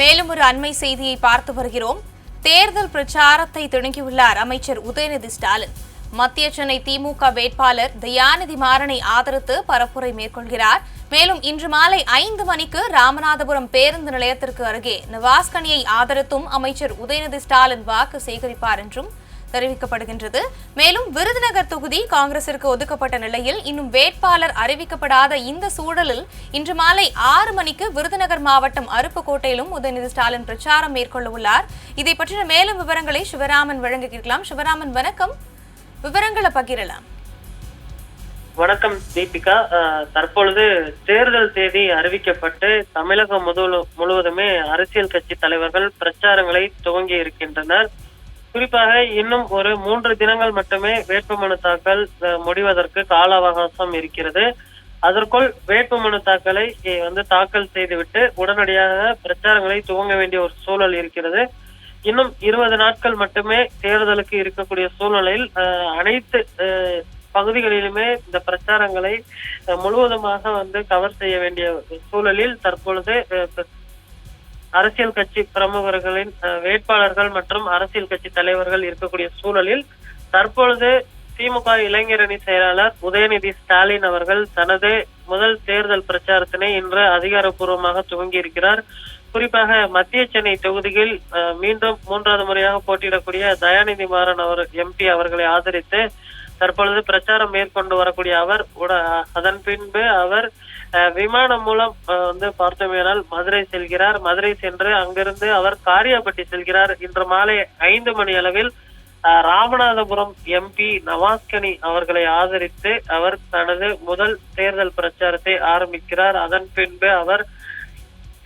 மேலும் ஒரு அண்மை செய்தியை பார்த்து வருகிறோம். தேர்தல் பிரச்சாரத்தை தொடங்கியுள்ளார் அமைச்சர் உதயநிதி ஸ்டாலின். மத்திய சென்னை திமுக வேட்பாளர் தயாநிதி மாறனை ஆதரித்து பரப்புரை மேற்கொள்கிறார். மேலும் இன்று மாலை ஐந்து மணிக்கு ராமநாதபுரம் பேருந்து நிலையத்திற்கு அருகே நவாஸ்கனியை ஆதரித்தும் அமைச்சர் உதயநிதி ஸ்டாலின் வாக்கு சேகரிப்பார் என்றும் தெரிவிக்கப்படுகின்றது. மேலும் விருதுநகர் தொகுதி காங்கிரசிற்கு ஒதுக்கப்பட்ட நிலையில் இன்னும் வேட்பாளர் அறிவிக்கப்படாத இந்த சூழலில் இன்று மாலை ஆறு மணிக்கு விருதுநகர் மாவட்டம் அருப்புக்கோட்டையிலும் உதயநிதி ஸ்டாலின் பிரச்சாரம் மேற்கொள்ள உள்ளார். இதை பற்றின மேலும் விவரங்களை சிவராமன் வழங்க கேட்கலாம் சிவராமன் வணக்கம். விவரங்களை பகிரலாம். வணக்கம் தீபிகா. தற்பொழுது தேர்தல் தேதி அறிவிக்கப்பட்டு தமிழகம் முழுவதுமே அரசியல் கட்சி தலைவர்கள் பிரச்சாரங்களை துவங்கி இருக்கின்றனர். குறிப்பாக இன்னும் ஒரு மூன்று தினங்கள் மட்டுமே வேட்புமனு தாக்கல் முடிவதற்கு கால அவகாசம் இருக்கிறது. அதற்குள் வேட்புமனு தாக்கலை வந்து தாக்கல் செய்துவிட்டு உடனடியாக பிரச்சாரங்களை துவங்க வேண்டிய ஒரு சூழல் இருக்கிறது. இன்னும் இருபது நாட்கள் மட்டுமே தேர்தலுக்கு இருக்கக்கூடிய சூழ்நிலையில் அனைத்து பகுதிகளிலுமே இந்த பிரச்சாரங்களை முழுவதுமாக வந்து கவர் செய்ய வேண்டிய சூழலில் தற்பொழுது அரசியல் கட்சி பிரமுகர்களின் அஹ், வேட்பாளர்கள் மற்றும் அரசியல் கட்சி தலைவர்கள் இருக்கக்கூடிய சூழலில் தற்பொழுது திமுக இளைஞரணி செயலாளர் உதயநிதி ஸ்டாலின் அவர்கள் தனது முதல் தேர்தல் பிரச்சாரத்தினை இன்று அதிகாரப்பூர்வமாக துவங்கி இருக்கிறார். குறிப்பாக மத்திய சென்னை தொகுதியில் அஹ், மீண்டும் மூன்றாவது முறையாக போட்டியிடக்கூடிய தயாநிதி மாறன் அவர் எம்பி அவர்களை ஆதரித்து தற்பொழுது பிரச்சாரம் மேற்கொண்டு வரக்கூடிய அவர் உட- அதன் பின்பு அவர் அஹ், விமானம் மூலம் வந்து பார்த்தோமேனால் மதுரை செல்கிறார். மதுரை சென்று அங்கிருந்து அவர் காரியாபட்டி செல்கிறார். இன்று மாலை ஐந்து மணி அளவில் அஹ், ராமநாதபுரம் எம்பி நவாஸ்கனி அவர்களை ஆதரித்து அவர் தனது முதல் தேர்தல் பிரச்சாரத்தை ஆரம்பிக்கிறார். அதன் பின்பு அவர்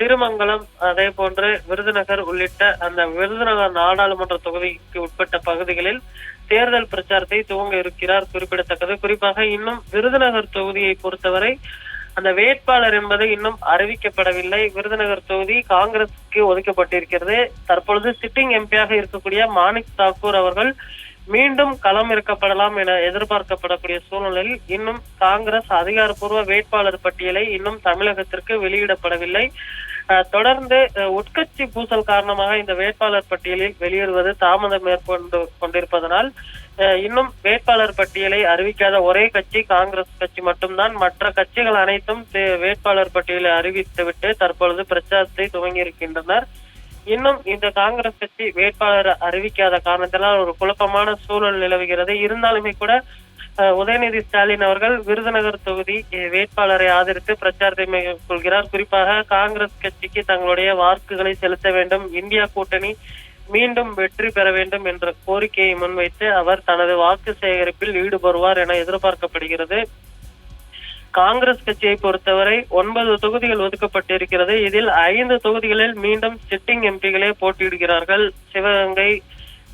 திருமங்கலம் அதே போன்று விருதுநகர் உள்ளிட்ட அந்த விருதுநகர் நாடாளுமன்ற தொகுதிக்கு உட்பட்ட பகுதிகளில் தேர்தல் பிரச்சாரத்தை துவங்க இருக்கிறார் குறிப்பிடத்தக்கது. குறிப்பாக இன்னும் விருதுநகர் தொகுதியை பொறுத்தவரை அந்த வேட்பாளர் என்பது இன்னும் அறிவிக்கப்படவில்லை. விருதுநகர் தொகுதி காங்கிரசுக்கு ஒதுக்கப்பட்டிருக்கிறது. தற்பொழுது சிட்டிங் எம்பியாக இருக்கக்கூடிய மாணிக் தாக்கூர் அவர்கள் மீண்டும் களம் இருக்கப்படலாம் என எதிர்பார்க்கப்படக்கூடிய சூழ்நிலையில் இன்னும் காங்கிரஸ் அதிகாரப்பூர்வ வேட்பாளர் பட்டியலை இன்னும் தமிழகத்திற்கு வெளியிடப்படவில்லை. தொடர்ந்து உட்கட்சி பூசல் காரணமாக இந்த வேட்பாளர் பட்டியலில் வெளியிடுவது தாமதம் மேற்கொண்டு கொண்டிருப்பதனால் அஹ், இன்னும் வேட்பாளர் பட்டியலை அறிவிக்காத ஒரே கட்சி காங்கிரஸ் கட்சி மட்டும்தான். மற்ற கட்சிகள் அனைத்தும் தே- வேட்பாளர் பட்டியலை அறிவித்துவிட்டு தற்பொழுது பிரச்சாரத்தை துவங்கி இருக்கின்றனர் இன்னும் இந்த காங்கிரஸ் கட்சி வேட்பாளர் அறிவிக்காத காரணத்தினால் ஒரு குழப்பமான சூழல் நிலவுகிறது. இருந்தாலுமே கூட உதயநிதி ஸ்டாலின் அவர்கள் விருதுநகர் தொகுதி வேட்பாளரை ஆதரித்து பிரச்சாரத்தை மேற்கொள்கிறார். குறிப்பாக காங்கிரஸ் கட்சிக்கு தங்களுடைய வாக்குகளை செலுத்த வேண்டும். இந்தியா கூட்டணி மீண்டும் வெற்றி பெற வேண்டும் என்ற கோரிக்கையை முன்வைத்து அவர் தனது வாக்கு சேகரிப்பில் ஈடுபடுவார் என எதிர்பார்க்கப்படுகிறது. காங்கிரஸ் கட்சியை பொறுத்தவரை ஒன்பது தொகுதிகள் ஒதுக்கப்பட்டிருக்கிறது. இதில் ஐந்து தொகுதிகளில் மீண்டும் சிட்டிங் எம்பிகளே போட்டியிடுகிறார்கள். சிவகங்கை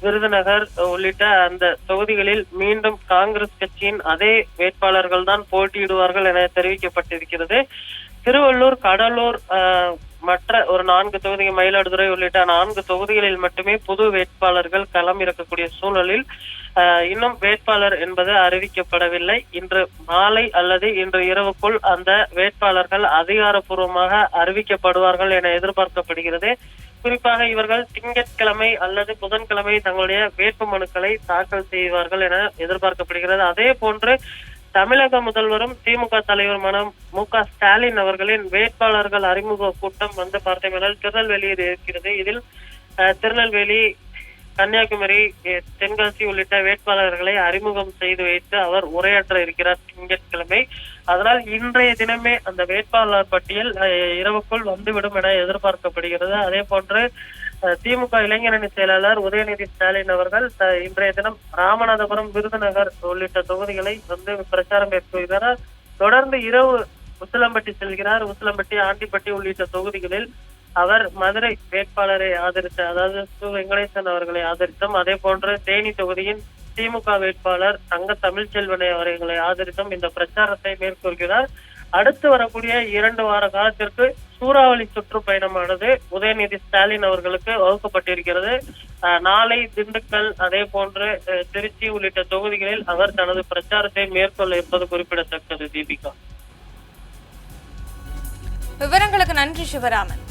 விருதுநகர் உள்ளிட்ட அந்த தொகுதிகளில் மீண்டும் காங்கிரஸ் கட்சியின் அதே வேட்பாளர்கள் தான் போட்டியிடுவார்கள் என தெரிவிக்கப்பட்டிருக்கிறது. திருவள்ளூர் கடலூர் ஆஹ், மற்ற ஒரு நான்கு தொகுதி மயிலாடுதுறை உள்ளிட்ட நான்கு தொகுதிகளில் மட்டுமே புது வேட்பாளர்கள் களம் இறக்கக்கூடிய சூழலில் இன்னும் வேட்பாளர் என்பது அறிவிக்கப்படவில்லை. இன்று மாலை அல்லது இன்று இரவுக்குள் அந்த வேட்பாளர்கள் அதிகாரப்பூர்வமாக அறிவிக்கப்படுவார்கள் என எதிர்பார்க்கப்படுகிறது. குறிப்பாக இவர்கள் திங்கட்கிழமை அல்லது புதன்கிழமை தங்களுடைய வேட்பு மனுக்களை தாக்கல் செய்வார்கள் என எதிர்பார்க்கப்படுகிறது. அதே போன்று தமிழக முதல்வரும் திமுக தலைவருமான மு க ஸ்டாலின் அவர்களின் வேட்பாளர்கள் அறிமுக கூட்டம் வந்து பார்த்தீங்கன்னா திருநெல்வேலியில் இருக்கிறது. இதில் அஹ், திருநெல்வேலி கன்னியாகுமரி தென்காசி உள்ளிட்ட வேட்பாளர்களை அறிமுகம் செய்து வைத்து அவர் உரையாற்ற இருக்கிறார் திங்கட்கிழமை. அதனால் இன்றைய தினமே அந்த வேட்பாளர் பட்டியல் அஹ், இரவுக்குள் வந்துவிடும் என எதிர்பார்க்கப்படுகிறது. அதே போன்று அஹ், திமுக இளைஞரணி செயலாளர் உதயநிதி ஸ்டாலின் அவர்கள் இன்றைய தினம் ராமநாதபுரம் விருதுநகர் உள்ளிட்ட தொகுதிகளை வந்து பிரச்சாரம் மேற்கொள்கிறார் தொடர்ந்து இரவு உசிலம்பட்டி செல்கிறார். உசிலம்பட்டி ஆண்டிப்பட்டி உள்ளிட்ட தொகுதிகளில் அவர் மதுரை வேட்பாளரை ஆதரித்த அதாவது சு. வெங்கடேசன் அவர்களை ஆதரித்தும். அதே போன்று தேனி தொகுதியின் திமுக வேட்பாளர் தங்க தமிழ்ச்செல்வனை அவர்களை ஆதரித்தும். இந்த பிரச்சாரத்தை மேற்கொள்கிறார். அடுத்து வரக்கூடிய இரண்டு வார காலத்திற்கு சூறாவளி சுற்றுப்பயணமானது உதயநிதி ஸ்டாலின் அவர்களுக்கு வகுக்கப்பட்டிருக்கிறது. நாளை திண்டுக்கல் அதே போன்று அஹ், திருச்சி உள்ளிட்ட தொகுதிகளில் அவர் தனது பிரச்சாரத்தை மேற்கொள்ள இருப்பது குறிப்பிடத்தக்கது தீபிகா. விவரங்களுக்கு நன்றி சிவராமன்.